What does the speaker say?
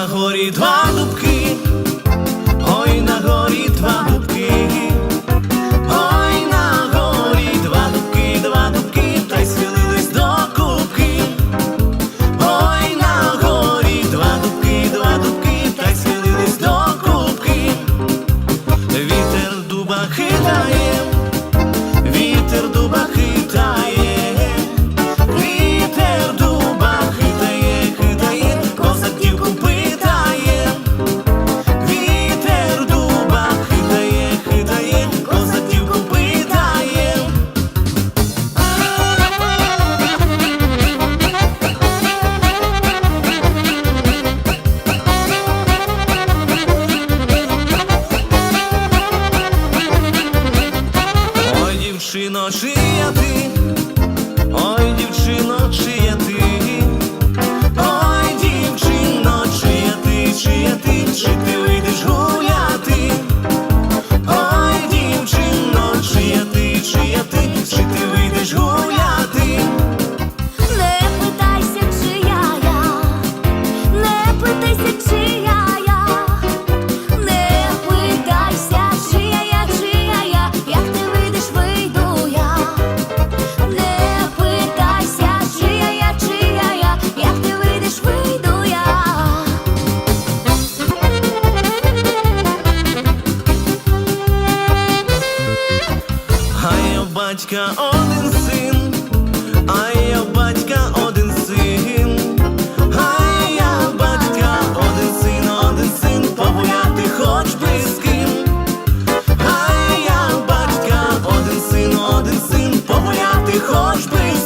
на горі два дубки, ой на горі два дубки. машина, чия ти. батька один син, а я батька один син, а я батька один син, один син погуляти хоч би з ким, а я батька один син, один син погуляти хоч би.